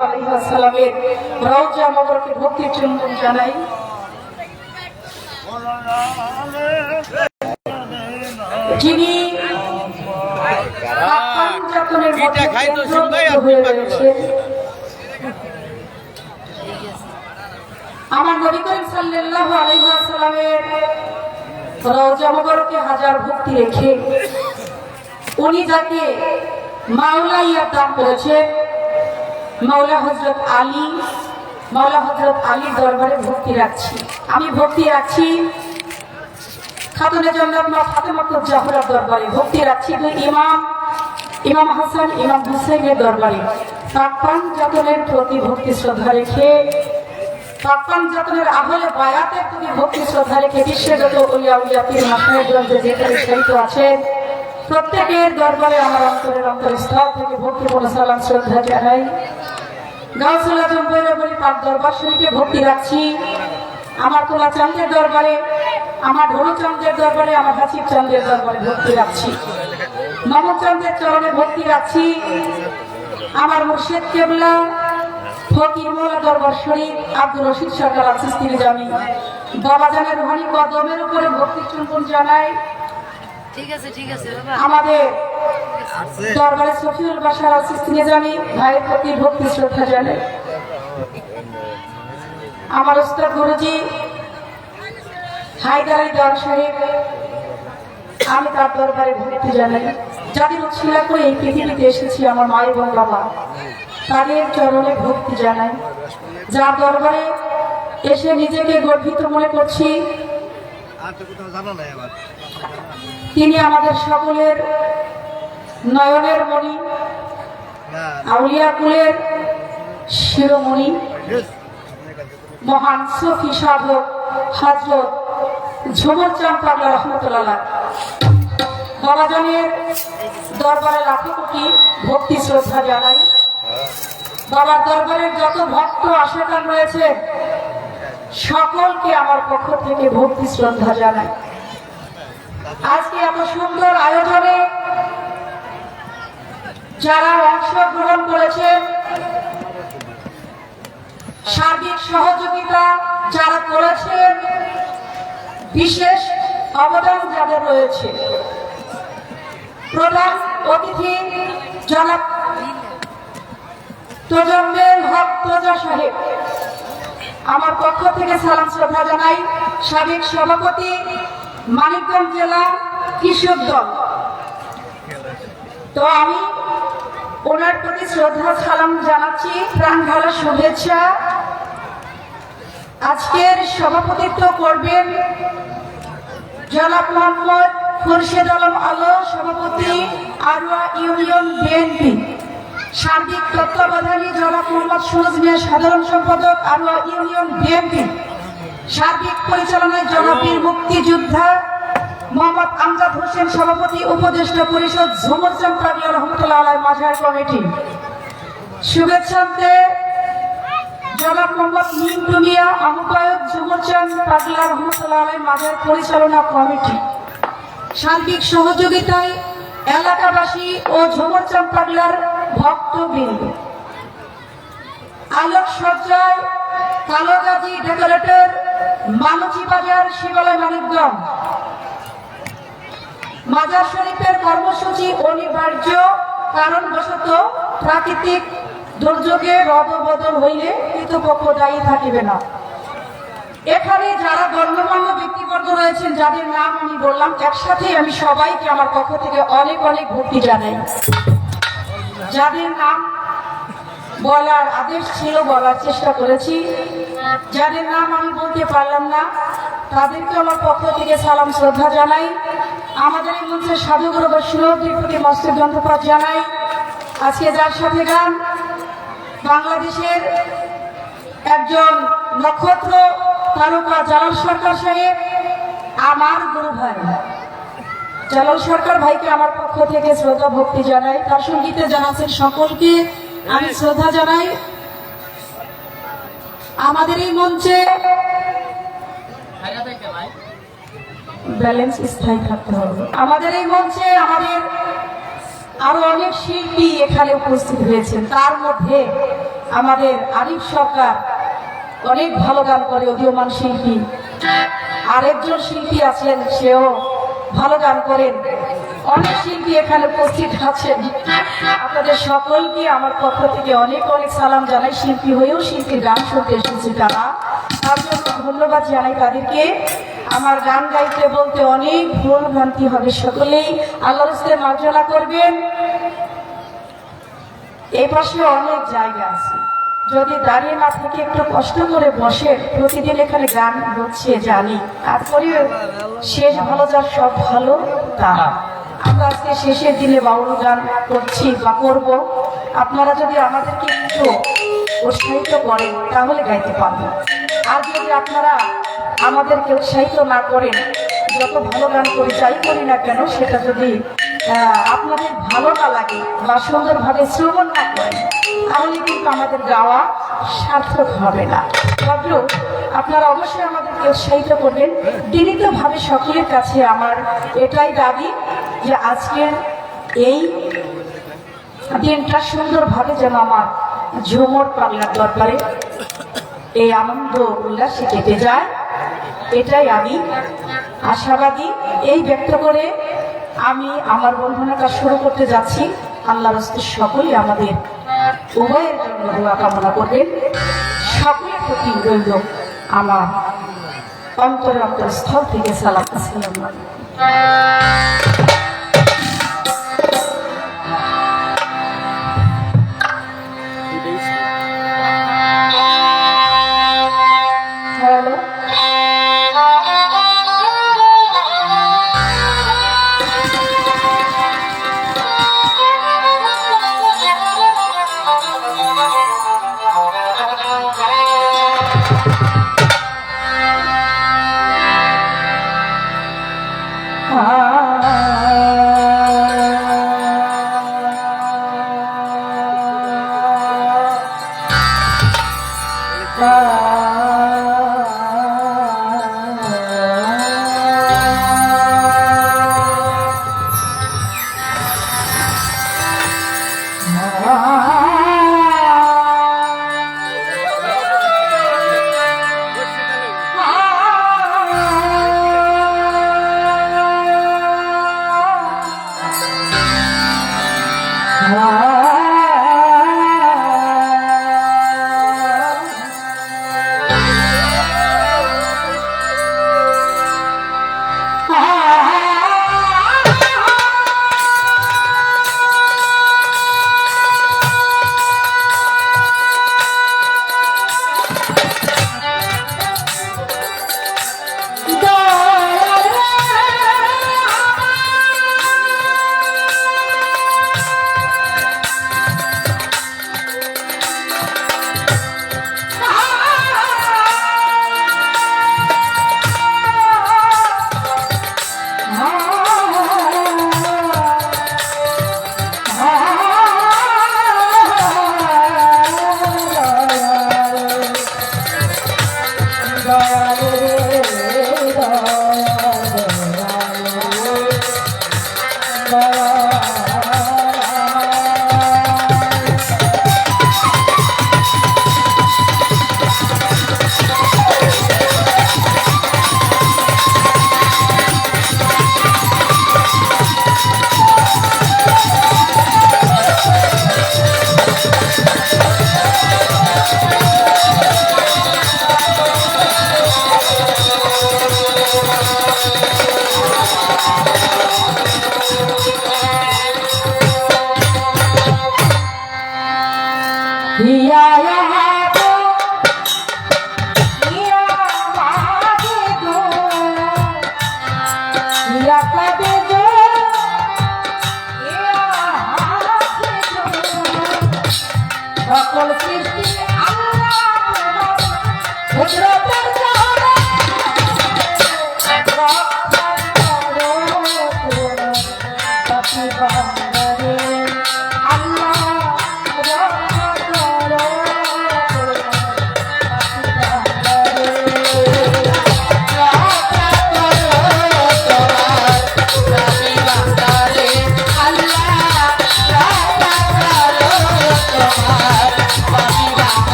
আলাইহিসসালামের রওজা মোবারকে ভক্তি চুম্বন জানাই যিনি। আমার নবী করিম সাল্লাল্লাহু আলাইহি ওয়াসাল্লামের রওজা মোবারকে হাজার ভক্তি রেখে উনি যাকে মাওলা ইয়ার দান করেছেন মাওলা হজরত আলী, মাওলা হজরত আলীর দরবারে ভক্তি রাখছি। আমি ভক্তি রাখছি। খাতুনে জন্নাত মা ফাতেমাতুল জাহরার দরবারে ভক্তি রাখছি দুই ইমাম ইমাম হাসান, ইমাম হুসাইনের দরবারে। পাকপান যতনের প্রতি ভক্তি শ্রদ্ধা রেখে পাকপান যতনের আহলে বায়াতের প্রতি ভক্তি শ্রদ্ধা রেখে বিশ্বের যত উলিয়া উলিয়া পীর মাসায়গঞ্জে যেখানে সাহিত্য আছেন, প্রত্যেকের দরবারে আমার অন্তরের অন্তরস্থল থেকে ভক্তিপূর্ণ সালাম শ্রদ্ধা জানাই। গাউসুল আজম বৈরবরী পাক দরবার শরীফে ভক্তি রাখছি। আমার তোলা চাঁদের দরবারে, আমার চাঁদের দরবারে, আমার হাসিব চাঁদের দরবারে ভক্তি রাখছি। মামুদ চরণে ভক্তি রাখছি। আমার মুর্শেদ কেবলা, ফকির মোলা দরবার শরীফ আব্দুল রশিদ সরকার আছিস তিনি জানি। বাবা জানের রুহানি উপরে ভক্তি চুম্বন জানাই। ঠিক আছে ঠিক আছে বাবা। আমাদের দরবারে সফিউল বাসার আছিস তিনি জানি ভাইয়ের প্রতি ভক্তি শ্রদ্ধা জানাই আমার উস্তাদ গুরুজি হায়দার আলী দর সাহেব আমি তার দরবারে ভক্তি জানাই। যাদের উৎসিলা করে এই পৃথিবীতে এসেছি আমার মা এবং বাবা তাদের চরণে ভক্তি জানাই। যার দরবারে এসে নিজেকে গর্বিত মনে করছি তিনি আমাদের সকলের নয়নের মণি আউলিয়া কুলের শিরোমণি মহান সফি সাধক হাজরত ঝুমর পাগলা রহমতুল্লাহ বাবাজনের দরবারে লাখো কোটি ভক্তি শ্রদ্ধা জানাই। বাবার দরবারের যত ভক্ত আশাকান রয়েছে সকলকে আমার পক্ষ থেকে ভক্তি শ্রদ্ধা জানাই। আজকে এত সুন্দর আয়োজনে যারা অংশগ্রহণ করেছেন সার্বিক সহযোগিতা যারা করেছেন বিশেষ অবদান যাদের রয়েছে। প্রধান অতিথি জনাব তোজম্মের হক তোজা সাহেব। আমার পক্ষ থেকে সালাম শ্রদ্ধা জানাই সাবেক সভাপতি মানিকগঞ্জ জেলা কৃষক দল। তো আমি ওনার প্রতি শ্রদ্ধা সালাম জানাচ্ছি। প্রাণ ঢালা শুভেচ্ছা। আজকের সভাপতিত্ব করবেন জনাব মোহাম্মদ খুরশেদ আলম আলো, সভাপতি আরোয়া ইউনিয়ন বিএনপি। সার্বিক তত্ত্বাবধানী জনাব মোহাম্মদ সুরজ মিয়া, সাধারণ সম্পাদক আরোয়া ইউনিয়ন বিএনপি সার্বিক পরিচালনায় জনবীর মুক্তিযোদ্ধা মোহাম্মদ আমজাদ হোসেন, সভাপতি, উপদেষ্টা পরিষদ ঝুমর পাগলা রহমতুল্লাহ আলাই মাঝার কমিটি। শুভেচ্ছান্তে জনাব মোহাম্মদ মিন্টু মিয়া, আহ্বায়ক ঝুমর চান রহমতুল্লাহ আলাই মাঝার পরিচালনা কমিটি। সার্বিক সহযোগিতায় এলাকাবাসী ও ঝুমর চান পাগলার ভক্তবৃন্দ। আলোক সজ্জায় কালোগাজী ডেকোরেটর মালুচি বাজার শিবালয় মানিকগঞ্জ। মাজার শরীফের কর্মসূচি অনিবার্য, কারণবশত প্রাকৃতিক দুর্যোগে রদবদল হইলে কৃতপক্ষ দায়ী থাকিবে না। এখানে যারা গণ্যমান্য ব্যক্তিবর্গ রয়েছেন, যাদের নাম আমি বললাম একসাথে আমি সবাইকে আমার পক্ষ থেকে অনেক অনেক ভক্তি জানাই। যাদের নাম বলার আদেশ ছিল, বলার চেষ্টা করেছি। যাদের নাম আমি বলতে পারলাম না, তাদেরকে আমার পক্ষ থেকে সালাম, শ্রদ্ধা জানাই। আমাদের এই মঞ্চে সাধুগুরু বৈষ্ণবদের প্রতি মস্তিক ধন্যবাদ জানাই। আজকে যার সাথে গান, বাংলাদেশের একজন নক্ষত্র তারকা জালাল সরকার সাহেব, আমার গুরু ভাই। জালাল সরকার ভাইকে আমার পক্ষ থেকে শ্রদ্ধা ভক্তি জানাই। তার সঙ্গীতে জানাচ্ছেন সকলকে আমি শ্রদ্ধা জানাই। আমাদের এই মঞ্চে ব্যালেন্স স্থায়ী থাকতে হবে। আমাদের এই মঞ্চে আমাদের আরও অনেক শিল্পী এখানে উপস্থিত হয়েছেন। তার মধ্যে আমাদের আরিফ সরকার অনেক ভালো গান করে, উদীয়মান শিল্পী। আরেকজন শিল্পী আছেন, সেও ভালো গান করেন। অনেক শিল্পী এখানে উপস্থিত আছেন। আপনাদের সকলকে আমার পক্ষ থেকে অনেক অনেক সালাম জানাই। শিল্পী হয়েও শিল্পীর গান শুনতে এসেছি তারা। তার জন্য ধন্যবাদ জানাই তাদেরকে। আমার গান গাইতে বলতে অনেক ভুল ভ্রান্তি হবে সকলেই। আল্লাহর হস্তে মার্জনা করবেন। এই পাশে অনেক জায়গা আছে। যদি দাঁড়িয়ে না থেকে একটু কষ্ট করে বসে প্রতিদিন এখানে গান হচ্ছে জানি তারপরে শেষ ভালো যার সব ভালো তা আমরা আজকে শেষের দিনে বাউল গান করছি বা করব। আপনারা যদি আমাদেরকে একটু উৎসাহিত করেন, তাহলে গাইতে পারব। আর যদি আপনারা আমাদেরকে উৎসাহিত না করেন, যত ভালো গান করি, যাই করি না কেন, সেটা যদি আপনাদের ভালো না লাগে বা সুন্দরভাবে শ্রবণ না করেন তাহলে কিন্তু আমাদের গাওয়া সার্থক হবে না। ভদ্র, আপনারা অবশ্যই আমাদেরকে উৎসাহিত করবেন। বিনীতভাবে সকলের কাছে আমার এটাই দাবি যে আজকের এই দিনটা সুন্দরভাবে যেন আমার ঝুমর পাল্লার দরবারে এই আনন্দ উল্লাসে কেটে যায়। এটাই আমি আশাবাদী। এই ব্যক্ত করে আমি আমার বন্ধনাটা শুরু করতে যাচ্ছি। আল্লাহ রস্তে সকলেই আমাদের উভয়ের জন্য দোয়া কামনা করবেন সকলের প্রতি রইল আমার অন্তর স্থল থেকে সালাম আসসালামু হিয়া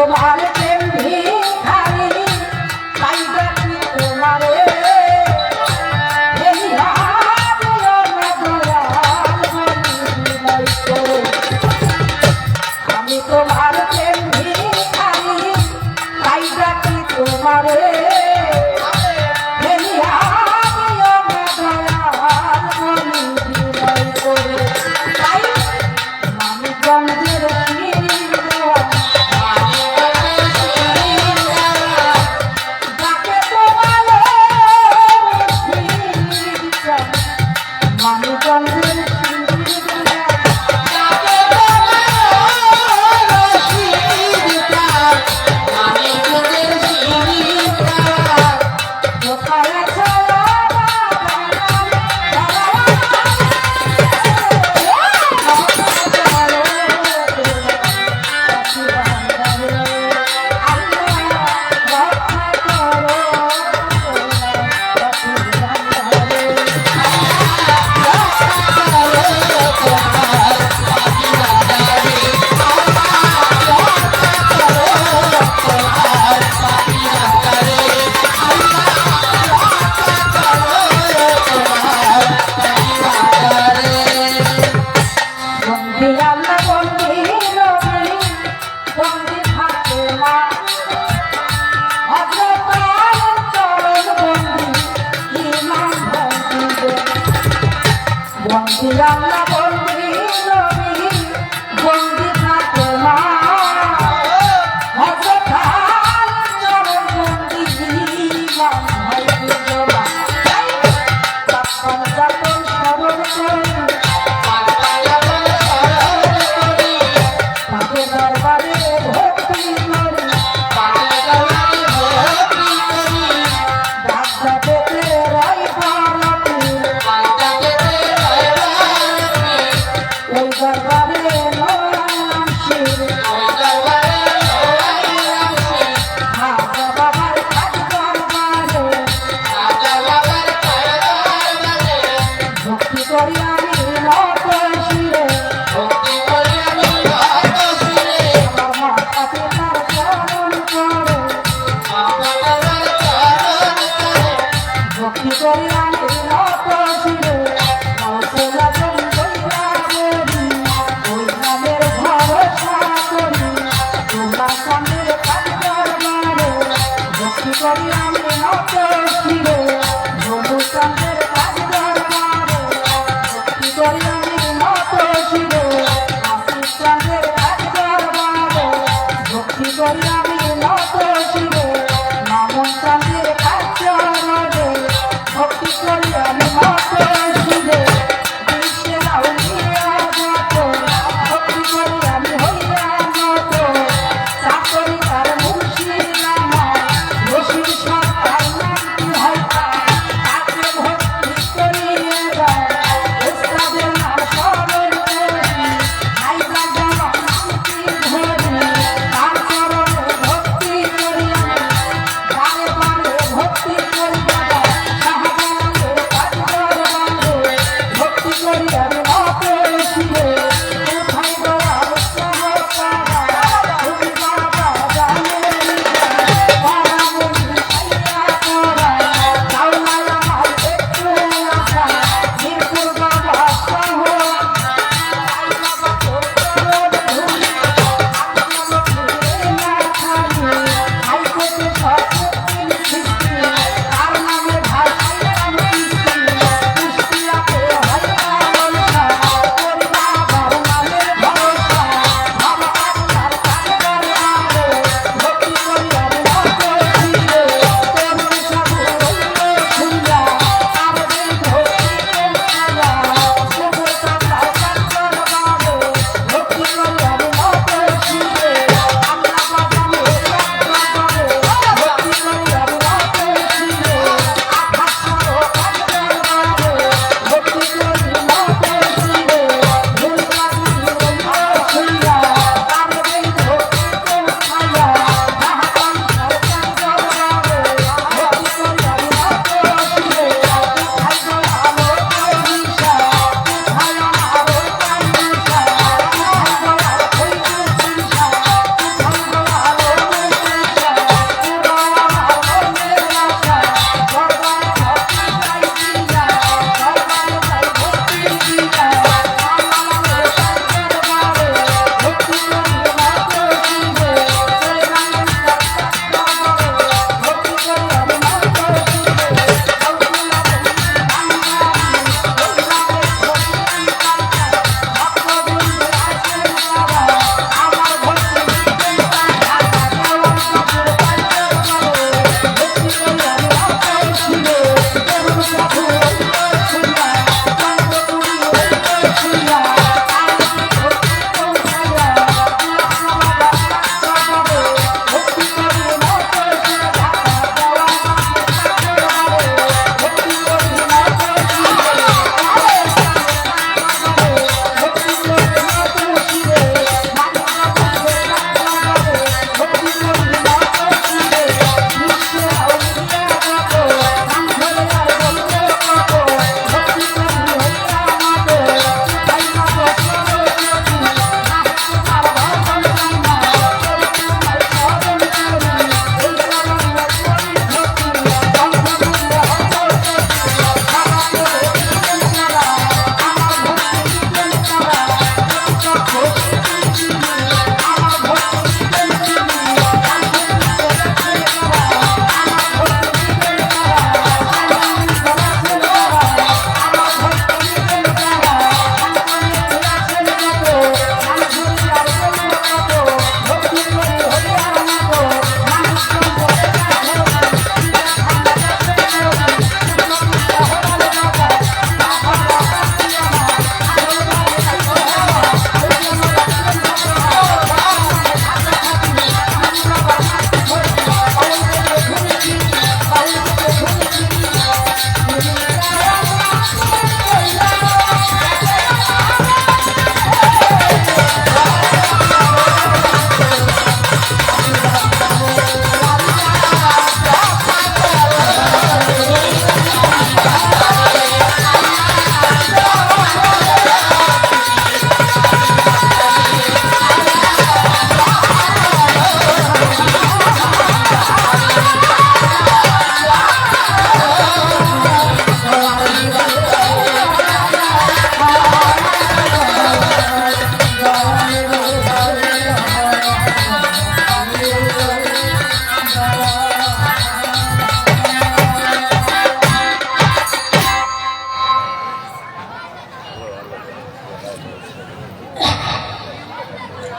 তোমার ভক্তি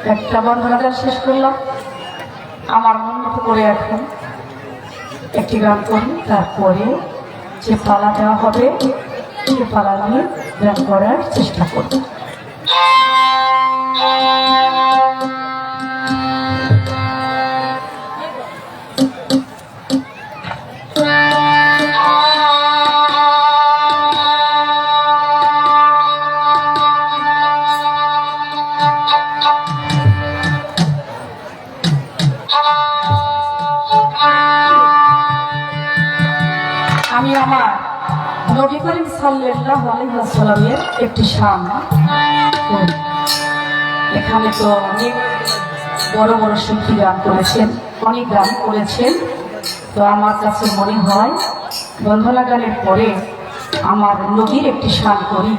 একটা বর্ণনাটা শেষ করলাম। আমার মন মতো করে এখন একটি গান করি, তারপরে যে পালা দেওয়া হবে সে পালা নিয়ে গান করার চেষ্টা করব। ওয়াসাল্লামের একটি শান। এখানে তো অনেক বড় বড় শিল্পী গান করেছেন অনেক গান করেছেন। তো আমার কাছে মনে হয় বন্ধনা গানের পরে আমার নবীর একটি শান করি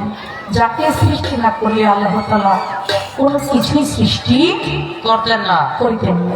যাকে সৃষ্টি না করলে আল্লাহ তালা কোনো কিছুই সৃষ্টি করতেন না। করিতেন না।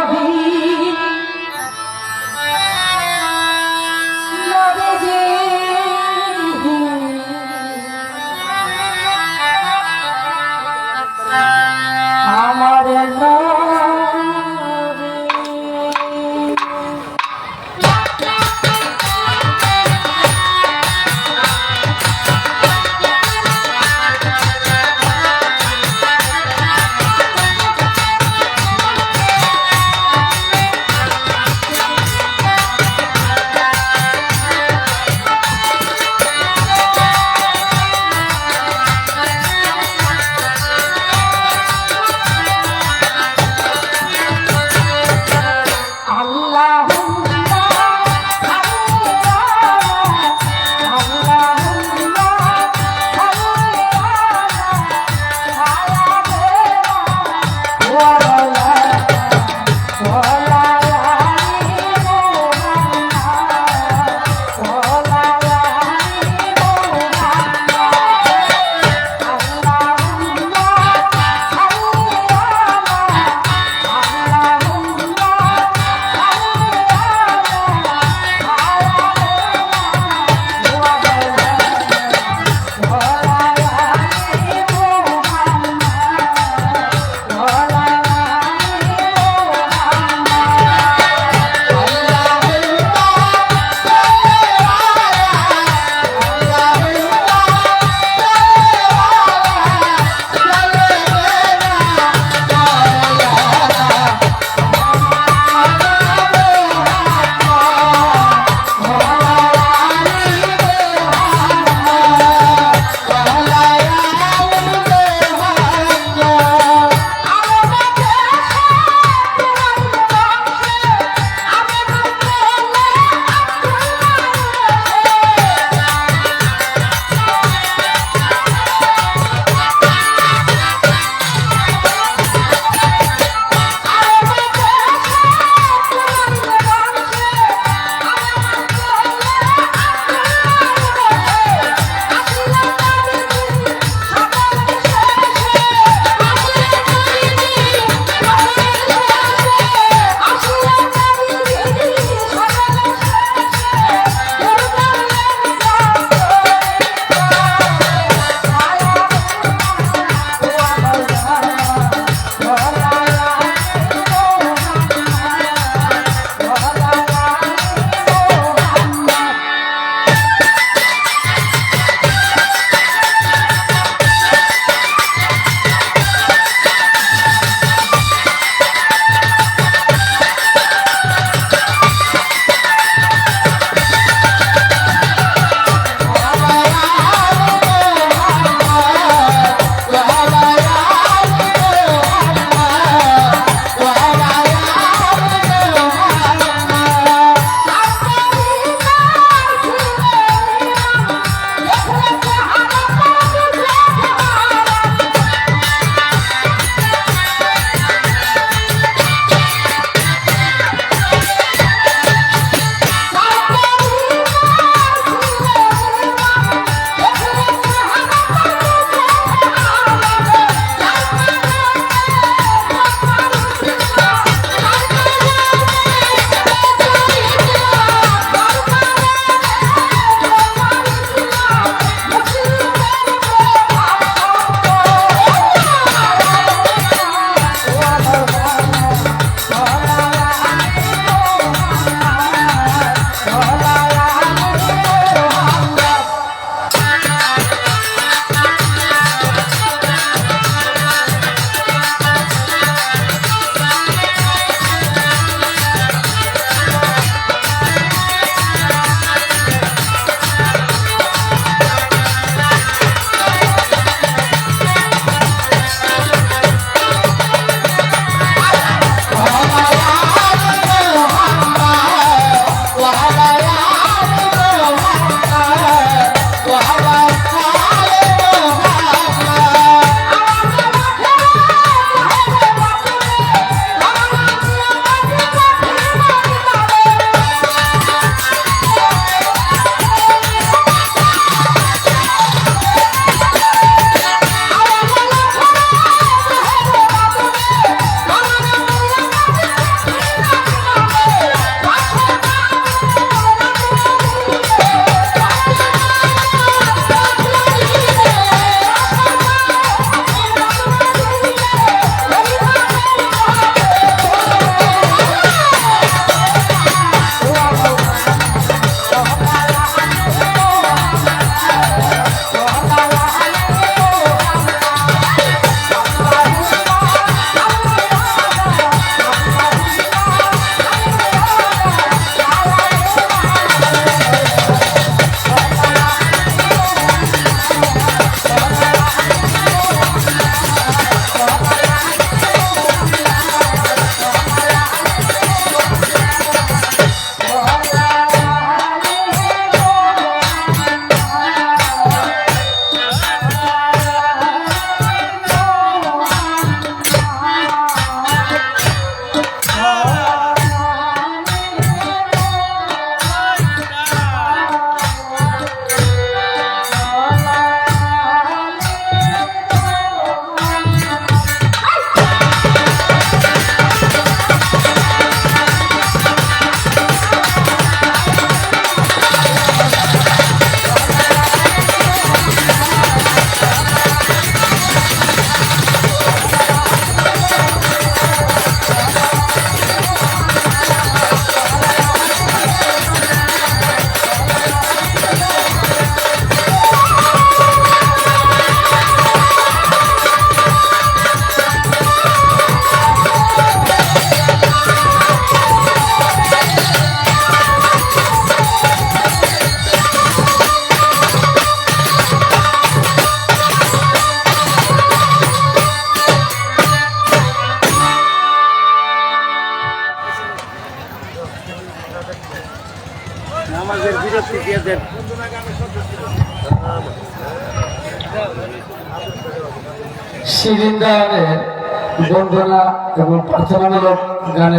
এবং প্রার্থনামূলক